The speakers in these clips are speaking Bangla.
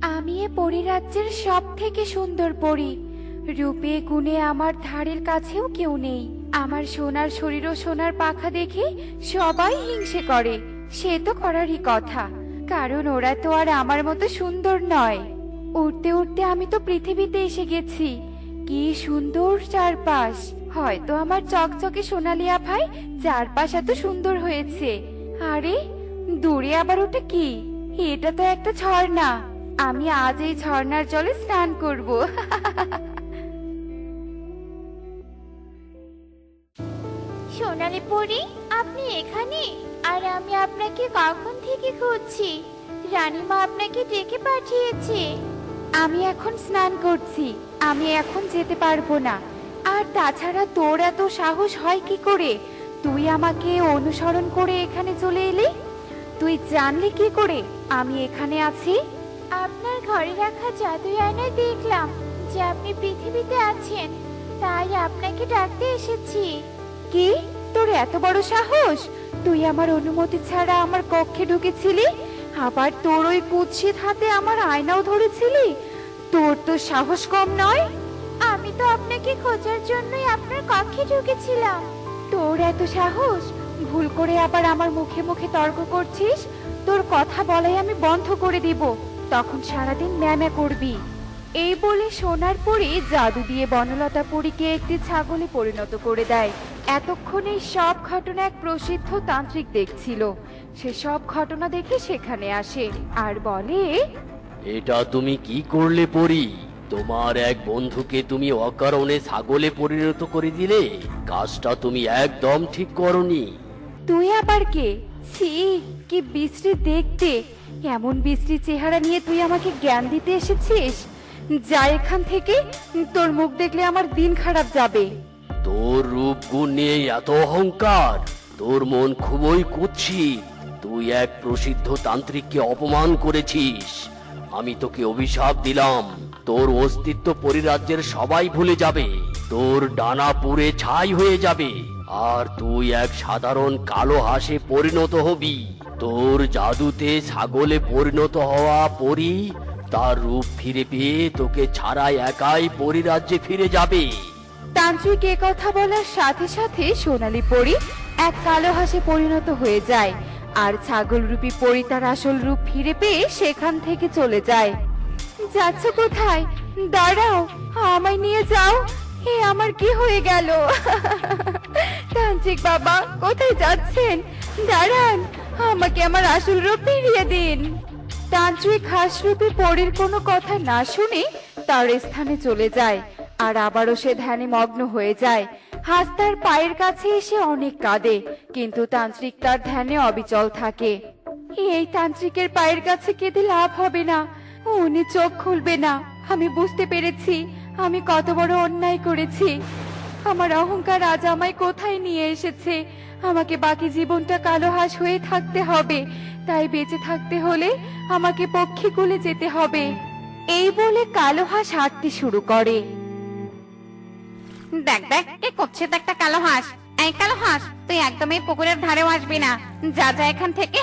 আমি এ পরিরাজ্যের সব থেকে সুন্দর পরি। রূপে গুণে আমার ধারের কাছেও কেউ নেই। আমার সোনার শরীর ও সোনার পাখা দেখে সবাই হিংসে করে। সে তো করারই কথা। কারণ ওরা তো আর আমার মতো সুন্দর নয়। উঠতে উঠতে আমি তো পৃথিবীতে এসে গেছি। কি সুন্দর চারপাশ। হয়তো আমার চকচকে সোনালিয়া ভাই চারপাশ এত সুন্দর হয়েছে। আরে, দূরে আবার ওটা কি? এটা তো একটা ঝর্ণা। আমি আজ এই ঝর্ণার জলে স্নান করব। সোনালি পরি আপনি এখানে? আর আমি আপনাকে কখন থেকে খুঁজছি? রানীমা আপনাকে ডেকে পাঠিয়েছে। আমি এখন স্নান করছি আমি এখন যেতে পারব না। আর তাছাড়া তোর এত সাহস হয় কি করে? তুই আমাকে অনুসরণ করে এখানে চলে এলি? তুই জানলি কি করে আমি এখানে আছি? আপনার ঘরে রাখা জাদুই আয়নায় দেখলাম যে আপনি পৃথিবীতে আছেন তাই আপনাকে ডাকতে এসেছি। কি? তোর এত বড় সাহস? তুই আমার অনুমতি ছাড়া আমার কক্ষে ঢুকেছিলি? আবার তোর ওই কুৎসিত হাতে আমার আয়নাও ধরেছিলি? তোর তো সাহস কম নয়। আমি তো আপনাকে খোঁজার জন্যই আপনার কক্ষে ঢুকেছিলাম। তোর এত সাহস? ভুল করে আবার আমার মুখে মুখে তর্ক করছিস? তোর কথা বলাই আমি বন্ধ করে দিব। তখন সারাদিন ম্যামা করবি। এই বলে সোনার পরি জাদু দিয়ে বনলতা পরীকে একটি ছাগলে পরিণত করে দেয়। এতক্ষণে সব ঘটনা এক প্রসিদ্ধ তান্ত্রিক দেখছিল। সে সব ঘটনা দেখে সেখানে আসে আর বলে এটা তুমি কি করলে পরি? তোমার এক বন্ধুকে তুমি অকারণে ছাগলে পরিণত করে দিলে? কাজটা তুমি একদম ঠিক করনি। তুই আবার কে? ছি কি বিশ্রী দেখতে। এমন বিশ্রী চেহারা নিয়ে তুই আমাকে জ্ঞান দিতে এসেছিস? যা এখান থেকে তোর মুখ দেখলে আমার দিন খারাপ যাবে। তোর রূপ গুণ নিয়ে এত অহংকার, তোর মন খুবই কুৎসিত। তুই এক প্রসিদ্ধ তান্ত্রিককে অপমান করেছিস। আমি তোকে অভিশাপ দিলাম। তোর অস্তিত্ব পরিরাজ্যের সবাই ভুলে যাবে। তোর ডানা পুড়ে ছাই হয়ে যাবে। আর তুই এক সাধারণ কালো হাসে পরিণত হবি। তোর জাদুতে ছাগলে পরিণত হওয়া পরি, তার রূপ ফিরে পেয়ে তোকে ছাড়াই একাই পরিরাজ্যে ফিরে যাবে। তান্ত্রিক এ কথা বলার সাথে সাথে সোনালি পরি এক কালো হাসে পরিণত হয়ে যায়, আর ছাগল রূপী পরি তার আসল রূপ ফিরে পেয়ে সেখান থেকে চলে যায়। যাচ্ছ কোথায়? দাঁড়াও, আমায় নিয়ে যাও। হে, আমার কি হয়ে গেল? তান্ত্রিক বাবা, কোথায় যাচ্ছেন? দাঁড়ান। আমাকে আমার আসল রূপ ফিরিয়ে দিন। তান্ত্রিক হাঁসরূপী পরীর কোনো কথা না শুনে তার স্থানে চলে যায়, আর আবারও সে ধ্যানে মগ্ন হয়ে যায়। হাঁস তার পায়ের কাছে এসে অনেক কাঁদে, কিন্তু তান্ত্রিক তার ধ্যানে অবিচল থাকে। এই তান্ত্রিকের পায়ের কাছে কেঁদে লাভ হবে না, উনি চোখ খুলবে না। আমি বুঝতে পেরেছি, আমি কত বড় অন্যায় করেছি। আমার অহংকার আজ আমায় কোথায় নিয়ে এসেছে? আমাকে বাকি জীবনটা কালো হাঁস হয়ে থাকতে হবে। তাই বেঁচে থাকতে হলে আমাকে পক্ষী কুলে যেতে হবে। এই বলে কালো হাঁস হাঁটতে শুরু করে। দেখ দেখ কে করছে তো একটা কালো হাঁস। এই কালো হাঁস তুই একদমই পুকুরের ধারেও আসবি না। যা যা এখান থেকে।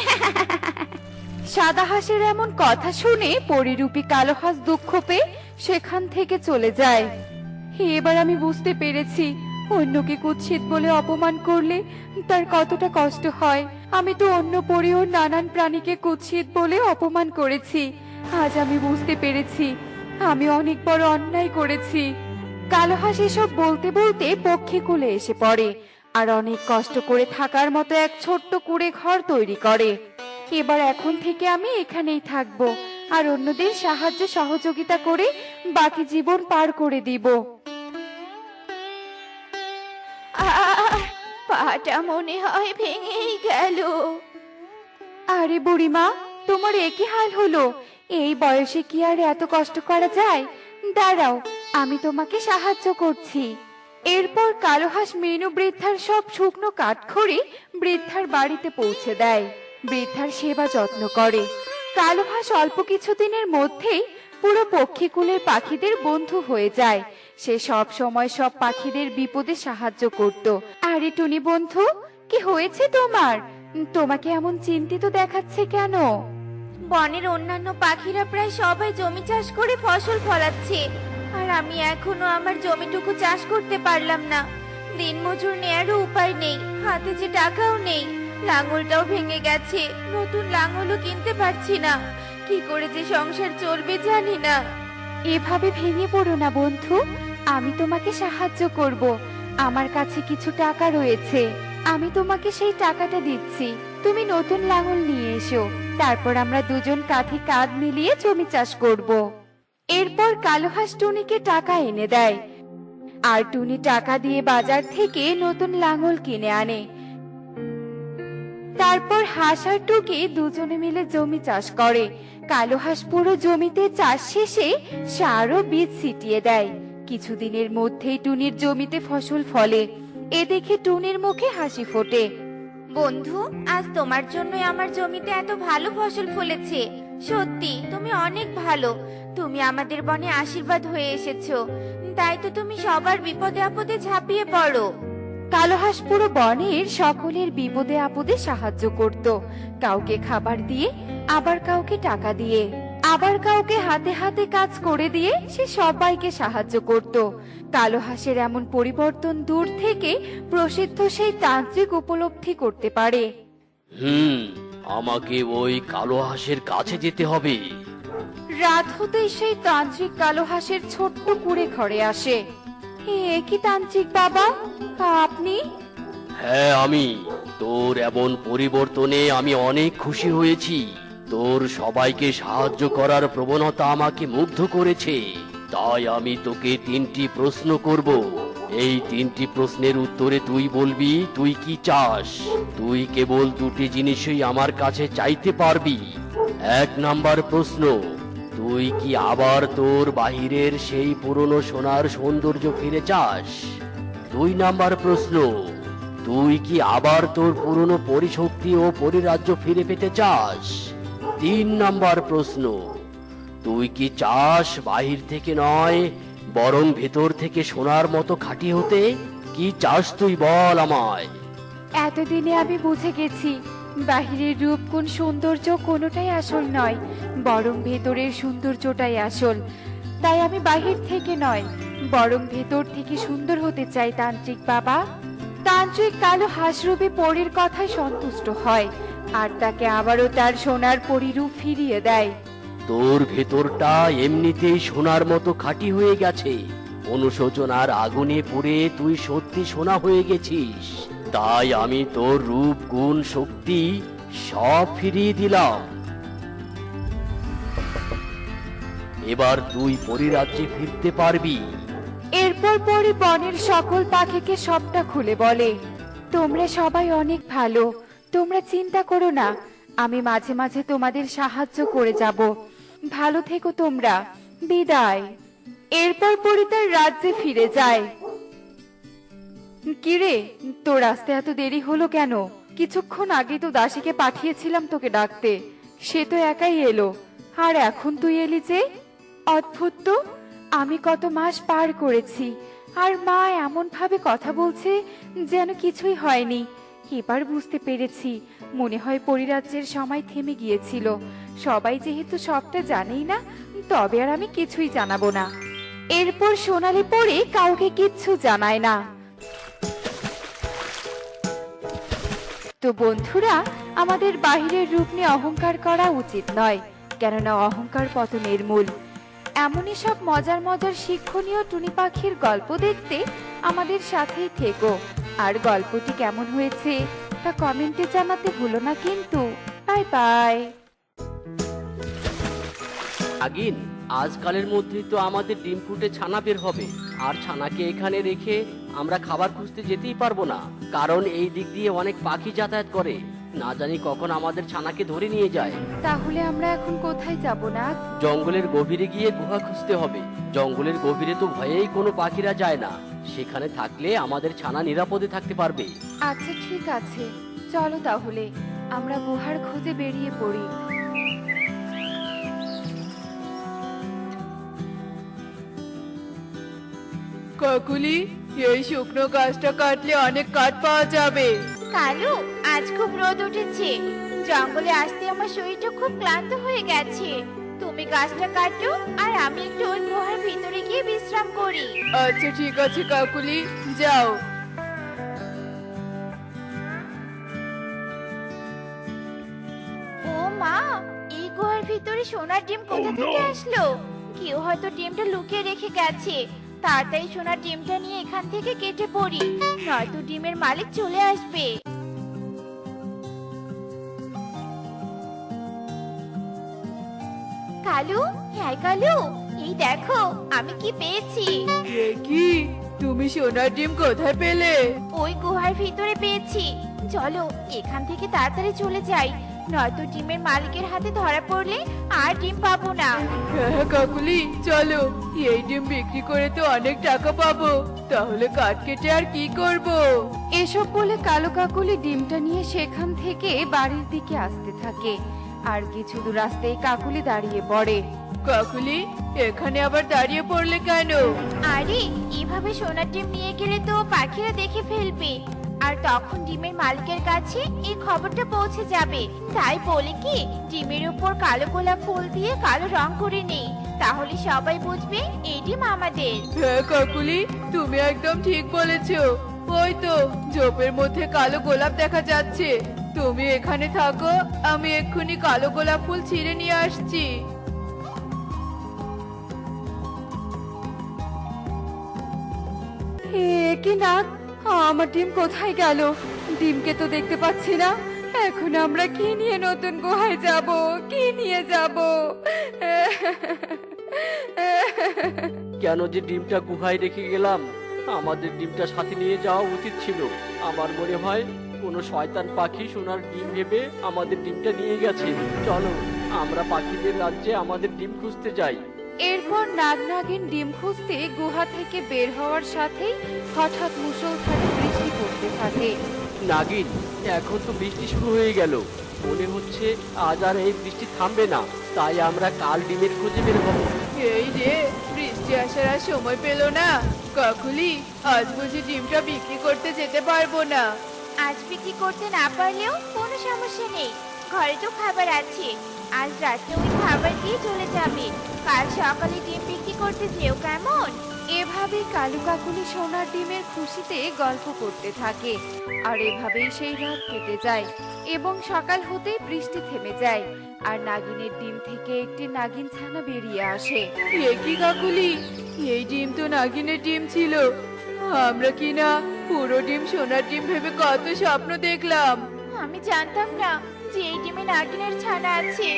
সাদা হাঁসের এমন কথা শুনে পরিরূপী কালো হাঁস দুঃখ পেয়ে সেখান থেকে চলে যায়। এবার আমি বুঝতে পেরেছি অন্যকে কুৎসিত বলে অপমান করলে তার কতটা কষ্ট হয়। আমি তো অন্য পরিও নানান প্রাণীকে কুৎসিত বলে অপমান করেছি। আজ আমি বুঝতে পেরেছি, আমি অনেক বড় অন্যায় করেছি। কালো হাঁস এসব বলতে বলতে পক্ষে কুলে এসে পড়ে আর অনেক কষ্ট করে থাকার মতো এক ছোট্ট কুড়ে ঘর তৈরি করে। এবার এখন থেকে আমি এখানেই থাকব আর অন্যদের সাহায্য সহযোগিতা করে বাকি জীবন পার করে দিব। পাটা মনে হয় ভেঙেই গেল। আরে বুড়িমা, তোমার একই হাল হলো? এই বয়সে কি আর এত কষ্ট করা যায়? দাঁড়াও, আমি তোমাকে সাহায্য করছি। এরপর কালো হাঁস মেনু বৃদ্ধার সব শুকনো কাঠখড়ি বৃদ্ধার বাড়িতে পৌঁছে দেয়। বৃদ্ধার সেবা যত্ন করে। কালো হাঁস অল্প কিছুদিনের মধ্যেই পুরো পক্ষীকুলের পাখিদের বন্ধু হয়ে যায়। সে সব সময় সব পাখিদের বিপদে সাহায্য করত। আরে টুনি বন্ধু কি হয়েছে তোমার? তোমাকে এমন চিন্তিত দেখাচ্ছে কেন? বনের অন্যান্য পাখিরা প্রায় সবাই জমি চাষ করে ফসল ফলাচ্ছে আর আমি এখনও আমার জমিটুকু চাষ করতে পারলাম না। দিনমজুর নেয়ারও উপায় নেই হাতে যে টাকাও নেই লাঙলটাও ভেঙে গেছে নতুন লাঙলও কিনতে পারছি না। কি করে যে সংসার চলবে জানি না। এভাবে ভেঙে পড়ো না বন্ধু আমি তোমাকে সাহায্য করব। আমার কাছে কিছু টাকা রয়েছে। আমি তোমাকে সেই টাকাটা দিচ্ছি। তুমি নতুন লাঙল নিয়ে এসো। তারপর আমরা দুজন কাঁধে কাঁধ মিলিয়ে জমি চাষ করব। এরপর কালো হাঁস টুনিকে টাকা এনে দেয়। আর টুনি টাকা দিয়ে বাজার থেকে নতুন লাঙল কিনে আনে। তারপর হাঁস আর টুকি দুজনে মিলে জমি চাষ করে। কালো হাঁস পুরো জমিতে চাষ শেষে সার ও বীজ ছিটিয়ে দেয়। কিছুদিনের মধ্যেই টুনির জমিতে ফসল ফলে। এ দেখে টুনির মুখে হাসি ফোটে। বন্ধু আজ তোমার জন্যই আমার জমিতে এত ভালো ফসল ফলেছে। সত্যি তুমি অনেক ভালো। তুমি আমাদের বনে আশীর্বাদ হয়ে এসেছ। তাই তো তুমি সবার বিপদে আপদে ঝাঁপিয়ে পড়ো। কালো হাঁস পুরো বনের সকলের বিপদে আপদে সাহায্য করত। কাউকে খাবার দিয়ে আবার কাউকে টাকা দিয়ে। আবার কাউকে হাতে হাতে কাজ করে দিয়ে সে সবাইকে সাহায্য করত। কালো হাঁসের এমন পরিবর্তন দূর থেকে প্রসিদ্ধ সেই তান্ত্রিক উপলব্ধি করতে পারে। হুম আমাকে ওই কালো হাঁসের কাছে যেতে হবে। রাত হতেই সেই তান্ত্রিক কালো হাঁসের ছোট্ট কুড়ে ঘরে আসে। এ কি তান্ত্রিক বাবা? আপনি? হ্যাঁ আমি। তোর এমন পরিবর্তনে আমি অনেক খুশি হয়েছি। তোর সবাইকে সাহায্য করার প্রবণতা আমাকে মুগ্ধ করেছে। তাই আমি তোকে তিনটি প্রশ্ন করব। এই তিনটি প্রশ্নের উত্তরে তুই বলবি, তুই কি চাস? তুই কেবল দুটি জিনিসই আমার কাছে চাইতে পারবি। এক নাম্বার প্রশ্ন, তুই কি আবার তোর বাহিরের সেই পুরনো সোনার সৌন্দর্য ফিরে চাস? দুই নাম্বার প্রশ্ন, তুই কি আবার তোর পুরনো পরিশক্তি ও পরিরাজ্য ফিরে পেতে চাস? তিন নম্বর প্রশ্ন, তুই কি চাস বাহির থেকে নয়, বরং ভেতর থেকে সোনার মতো খাঁটি হতে? কি চাস তুই বল আমায়। এতদিনে আমি বুঝে গেছি, বাহিরের রূপ কোন সৌন্দর্য কোনোটাই আসল নয়, বরং ভেতরের সৌন্দর্যটাই আসল। তাই আমি বাহির থেকে নয়, বরং ভেতর থেকে সুন্দর হতে চাই তান্ত্রিক বাবা। তান্ত্রিক কালো হাসরূপে পরের কথায় সন্তুষ্ট হয়। আর তাকে আবারও তার সোনার পরিরূপ ফিরিয়ে দেয়। তোর ভেতরটা এমনিতেই সোনার মতো খাঁটি হয়ে গেছে। অনুশোচনার আগুনে পুড়ে তুই সত্যি সোনা হয়ে গেছিস। তাই আমি তোর রূপ গুণ শক্তি সব ফিরিয়ে দিলাম। এবার তুই পরিরাজ্যে ফিরতে পারবি। এরপর পরে বনের সকল পাখিকে সবটা খুলে বলে তোমরা সবাই অনেক ভালো। তোমরা চিন্তা করো না, আমি মাঝে মাঝে তোমাদের সাহায্য করে যাব। ভালো থেকো তোমরা, বিদায়। এরপর পরি তার রাজ্যে ফিরে যায়। কিরে, তোর আসতে এত দেরি হলো কেন? কিছুক্ষণ আগে তো দাসীকে পাঠিয়েছিলাম তোকে ডাকতে, সে তো একাই এলো। আর এখন তুই এলি যে? অদ্ভুত তো, আমি কত মাস পার করেছি, আর মা এমন ভাবে কথা বলছে যেন কিছুই হয়নি। এবার বুঝতে পেরেছি। মনে হয় পরিরাজ্যের সময় থেমে গিয়েছিল। সবাই যেহেতু সবটা জানেই না, তবে আর আমি কিছুই জানাব না। এরপর সোনালি পরে কাউকে কিচ্ছু জানায় না। তো বন্ধুরা, আমাদের বাহিরের রূপ নিয়ে অহংকার করা উচিত নয়, কেননা অহংকার পতনের মূল। এমনই সব মজার মজার শিক্ষণীয় টুনি পাখির গল্প দেখতে আমাদের সাথেই থেকো। আর গল্পটি কেমন হয়েছে তা কমেন্টে জানাতে ভুলো না কিন্তু। Bye by. আগিন আজকালের মধ্যেই তো আমাদের ডিম ফুটে ছানা বের হবে। আর ছানাকে এখানে রেখে আমরা খাবার খুঁজতে যেতেই পারব না। কারণ এই দিক দিয়ে অনেক পাখি যাতায়াত করে। না জানি কখন আমাদের ছানাকে ধরে নিয়ে যায়। তাহলে আমরা এখন কোথায় যাব না? জঙ্গলের গভীরে গিয়ে গুহা খুঁজতে হবে। জঙ্গলের গভীরে তো ভয়েই কোনো পাখিরা যায় না। সেখানে থাকলে আমাদের ছানা নিরাপদে থাকতে পারবে। আচ্ছা ঠিক আছে। চলো তাহলে আমরা গুহার খোঁজে বেরিয়ে পড়ি। কাকুলি এই শুকনো গাছটা কাটলে অনেক কাঠ পাওয়া যাবে। কালু আজ খুব রোদ উঠেছে। জঙ্গলে আসতে আমার শরীরটা খুব ক্লান্ত হয়ে গেছে। তুমি গাছটা কাটো আর আমি একটু ওই গুহার ভিতরে গিয়ে বিশ্রাম করি। আচ্ছা ঠিক আছে কাকুলি। যাও। ও মা এই গুহার ভিতরে সোনার ডিম কোথা থেকে আসলো? কেউ হয়তো ডিমটা লুকিয়ে রেখে গেছে। তাড়াতাড়ি সোনার ডিমটা নিয়ে এখান থেকে কেটে পড়ি নয়তো ডিমের মালিক চলে আসবে। কালু? হ্যাঁ কালু। এই দেখো আমি কি পেয়েছি। এ কি? তুমি সোনার ডিম কোথায় পেলে? ওই গুহার ভিতরে পেয়েছি। চলো এখান থেকে তাড়াতাড়ি চলে যাই। নয়তো ডিমের মালিকের হাতে ধরা পড়লে আর ডিম পাবো না। হ্যাঁ কাকুলি চলো। এই ডিম বিক্রি করে তো অনেক টাকা পাবো। তাহলে কাঠ কেটে আর কি করব? এসব বলে কালো কাকুলি ডিমটা নিয়ে সেখান থেকে বাড়ির দিকে আসতে থাকে। আর কিছু দূর আসতেই কাকুলি দাঁড়িয়ে পড়ে। কাকুলি এখানে আবার দাঁড়িয়ে পড়লে কেন? আরে এভাবে সোনার ডিম নিয়ে গেলে তো পাখিরা দেখে ফেলবে। আর তখন ডিমের মালিকের কাছে এই খবরটা পৌঁছে যাবে। তাই বলে কি ডিমের উপর কালো গোলাপ ফুল দিয়ে কালো রং করে নেই। তাহলে সবাই বুঝবে এই ডিম আমাদের। হ্যাঁ কাকুলি তুমি একদম ঠিক বলেছ। ওই তো জোপের মধ্যে কালো গোলাপ দেখা যাচ্ছে। তুমি এখানে থাকো আমি এক্ষুনি কালো গোলাপ ফুল ছিঁড়ে নিয়ে আসছি। কি নাক আমার ডিম কোথায় গেল? ডিমকে তো দেখতে পাচ্ছি না। এখন আমরা কি নিয়ে নতুন গুহায় যাব? কি নিয়ে যাব? কেন যে ডিমটা গুহায় রেখে গেলাম? আমাদের ডিমটা সাথে নিয়ে যাওয়া উচিত ছিল। আমার মনে হয় কোনো শয়তান পাখি সোনার ডিম ভেবে আমাদের ডিমটা নিয়ে গেছে। চলো আমরা পাখিদের রাজ্যে আমাদের ডিম খুঁজতে যাই। এরপর নাগ নাগিন ডিম খুঁজতে গুহা থেকে বের হওয়ার সাথেই হঠাৎ মুষলধারে বৃষ্টি পড়তে থাকে। নাগিন এখন তো বৃষ্টি শুরু হয়ে গেল। মনে হচ্ছে আজ আর এই বৃষ্টি থামবে না। তাই আমরা কাল ডিমের খুঁজে বের হব। এই রে বৃষ্টি আসার আর সময় পেল না। কাকুলি আজ বুঝি ডিমটা বিক্রি করতে যেতে পারব না। আজ বিক্রি করতে না পারলেও কোনো সমস্যা নেই। ঘরে তো খাবার আছে। আজ রাতে ওই খাবার দিয়ে চলে যাবে। কাল সকালে ডিম বিক্রি করতে যেও কেমন? এভাবে কালু কাকুলি সোনার ডিমের খুশিতে গল্প করতে থাকে। আর এভাবেই সেই রাত কেটে যায় এবং সকাল হতেই বৃষ্টি থেমে যায়। আর নাগিনের ডিম থেকে একটি নাগিন ছানা বেরিয়ে আসে। এ কি কাকুলি? এই ডিম তো নাগিনের ডিম ছিল। আমরা কি না পুরো ডিম সোনার ডিম ভেবে কত স্বপ্ন দেখলাম। আমি জানতাম না যে এই ডিমে নাগিনের ছানা আছে।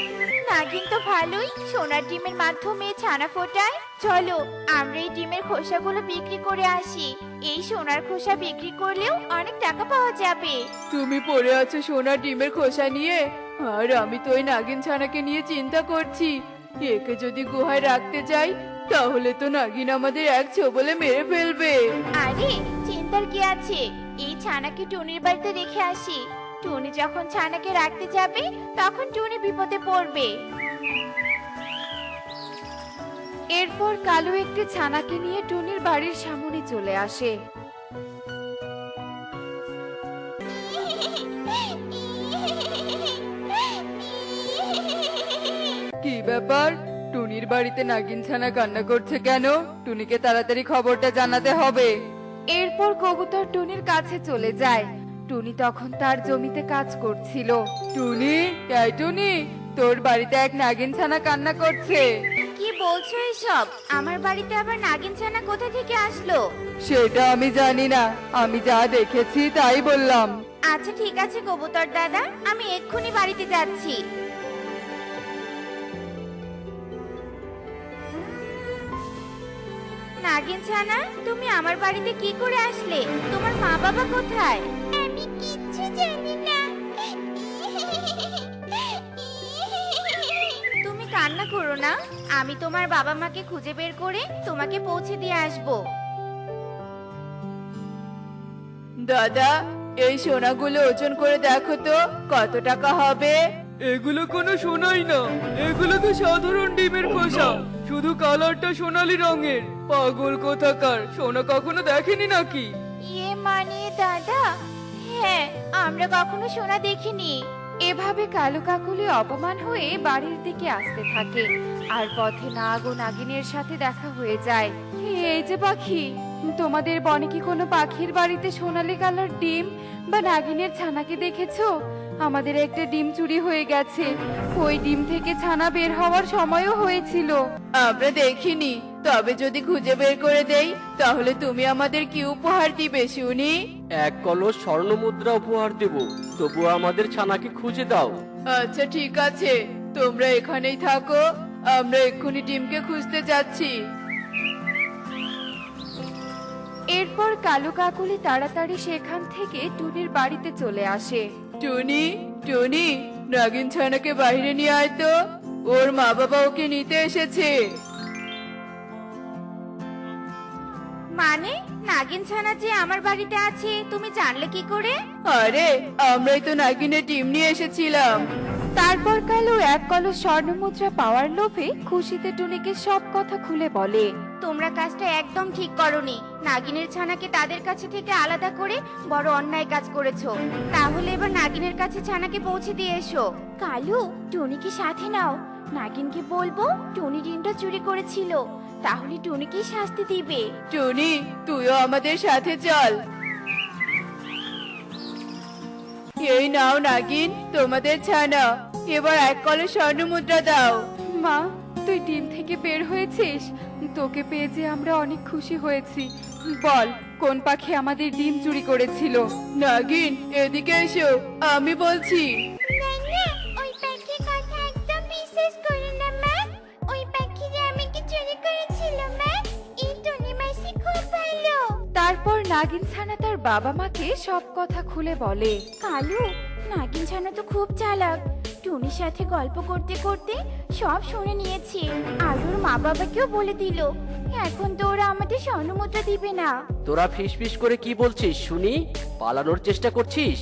নাগিন তো ভালোই সোনার ডিমের মাধ্যমে ছানা ফোটায়। চলো আমরা এই ডিমের খোসাগুলো বিক্রি করে আসি। এই সোনার খোসা বিক্রি করলেও অনেক টাকা পাওয়া যাবে। তুমি পড়ে আছো সোনার ডিমের খোসা নিয়ে? আর আমি তো ওই নাগিন ছানাকে নিয়ে চিন্তা করছি। একে যদি গুহায় রাখতে চাই তাহলে তো নাগিন আমাদের এক ছোবলে মেরে ফেলবে। আরে চিন্তার কি আছে? এই ছানাকে টুনির বাড়িতে রেখে আসি। টুনি যখন ছানাকে রাখতে যাবে, তখন টুনি বিপদে পড়বে। এরপর কালু একটি ছানাকে নিয়ে টুনির বাড়ির সামনে চলে আসে। কি ব্যাপার? টুনির বাড়িতে নাগিন ছানা কান্না করছে কেন? টুনিকে তাড়াতাড়ি খবরটা জানাতে হবে। এরপর কবুতর টুনির কাছে চলে যায়। টুনি তখন তার জমিতে কাজ করছিল। টুনি এই টুনি তোর বাড়িতে এক নাগিন ছানা কান্না করছে। কি বলছো এসব? আমার বাড়িতে আবার নাগিন ছানা কোথা থেকে আসলো? সেটা আমি জানি না। আমি যা দেখেছি তাই বললাম। আচ্ছা ঠিক আছে কবুতর দাদা। আমি এক্ষুনি বাড়িতে যাচ্ছি। নাগিন ছানা তুমি আমার বাড়িতে কি করে আসলে? তোমার মা বাবা কোথায়? আমি কিচ্ছু জানি না। তুমি কান্না করো না। আমি তোমার বাবা মাকে খুঁজে বের করে তোমাকে পৌঁছে দিয়ে আসব। দাদা এই সোনাগুলো ওজন করে দেখো তো কত টাকা হবে? এগুলো কোনো সোনাই না। এগুলো তো সাধারণ ডিমের খোসা। শুধু কালারটা সোনালি রঙের। পাগল কোথাকার? সোনা কখনো দেখেনি নাকি? ইয়ে মানে দাদা? হ্যাঁ আমরা কখনো সোনা দেখিনি। এভাবে কালু কাকুলি অপমান হয়ে বাড়ির দিকে আসতে থাকে। আর পথে নাগ ও নাগিনের সাথে দেখা হয়ে যায়। এই যে পাখি তোমাদের বনে কি কোনো পাখির বাড়িতে সোনালি কালার ডিম বা নাগিনের ছানাকে দেখেছ? আমাদের একটা ডিম চুরি হয়ে গেছে। ওই ডিম থেকে ছানা বের হওয়ার সময়ও হয়েছিল। আমরা দেখিনি। তবে যদি খুঁজে বের করে দেই তাহলে তুমি আমাদের কি উপহার দিবে শুনি? এক কলস স্বর্ণ মুদ্রা উপহার দেব। তবুও আমাদের ছানাকে খুঁজে দাও। আচ্ছা ঠিক আছে। তোমরা এখানেই থাকো। আমরা এক্ষুনি ডিমকে খুঁজতে যাচ্ছি। এরপর কালো কাকুলি তাড়াতাড়ি সেখান থেকে টুনির বাড়িতে চলে আসে। টুনি টুনি নাগিন ছানাকে বাইরে নিয়ে আয় তো। ওর মা বাবা ওকে নিতে এসেছে। মানে? নাগিন ছানা যে আমার বাড়িতে আছে তুমি জানলে কি করে? আরে আমরাই তো নাগিনের ডিম নিয়ে এসেছিলাম। তারপর কালু এক কলস স্বর্ণমুদ্রা পাওয়ার লোভে খুশিতে টুনিকে সব কথা খুলে বলে। তোমরা কাজটা একদম ঠিক করনি। নাগিনের ছানাকে তাদের কাছে থেকে আলাদা করে বড় অন্যায় কাজ করেছ। তাহলে এবার নাগিনের কাছে ছানাকে পৌঁছে দিয়ে এসো। কালু টুনিকে সাথে নাও। নাগিনকে বলব টুনি ডিমটা চুরি করেছিল। তাহলে টুনিকে শাস্তি দিবে? টুনি তুইও আমাদের সাথে চল। এই নাও নাগিন তোমাদের ছানা। এবার এক কলে স্বর্ণ মুদ্রা দাও। মা তুই ডিম থেকে বের হয়েছিস? তোকে পেয়ে যে আমরা অনেক খুশি হয়েছি। বল কোন পাখি আমাদের ডিম চুরি করেছিল? নাগিন এদিকে এসো আমি বলছি। নাগিন ছানা তার বাবা মাকে সব কথা খুলে বলে। কালু নাগিন ছানা তো খুব চালাক। টুনির সাথে গল্প করতে করতে সব শুনে নিয়েছি। আর ওর মা বাবাকেও বলে দিল এখন তো ওরা আমাদের স্বর্ণমুদ্রা দিবে না। তোরা ফিস ফিস করে কি বলছিস শুনি? পালানোর চেষ্টা করছিস?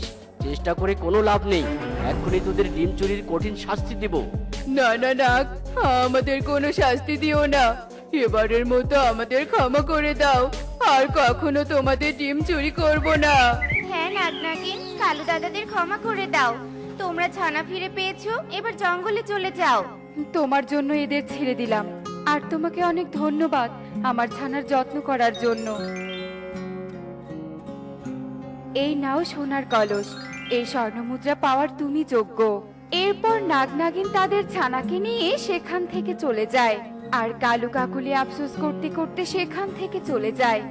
চেষ্টা করে কোনো লাভ নেই। এক্ষুনি তোদের ডিম চুরির কঠিন শাস্তি দেব। না না না আমাদের কোনো শাস্তি দিও না। এবারের মতো আমাদের ক্ষমা করে দাও। আর কখনো তোমাদের ডিম চুরি করব না। হ্যাঁ নাগ নাগিন কালু দাদাদের ক্ষমা করে দাও। তোমরা ছানা ফিরে পেয়েছ এবার জঙ্গলে চলে যাও। তোমার জন্য এদের ছেড়ে দিলাম। আর তোমাকে অনেক ধন্যবাদ আমার ছানার যত্ন করার জন্য। এই নাও সোনার কলস। এই স্বর্ণমুদ্রা পাওয়ার তুমি যোগ্য। এরপর নাগ নাগিন তাদের ছানাকে নিয়ে সেখান থেকে চলে যায়। আর কালু কাকুলি আফসোস করতে করতে সেখান থেকে চলে যায়।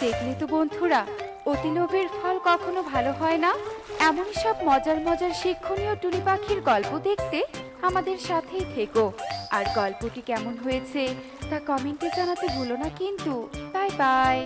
দেখলে তো বন্ধুরা, অতি লোভের ফল কখনো ভালো হয় না। এমন সব মজার মজার শিক্ষণীয় টুনি পাখির গল্প দেখতে আমাদের সাথেই থেকো। আর গল্পটি কেমন হয়েছে তা কমেন্টে জানাতে ভুলো না কিন্তু। Bye bye.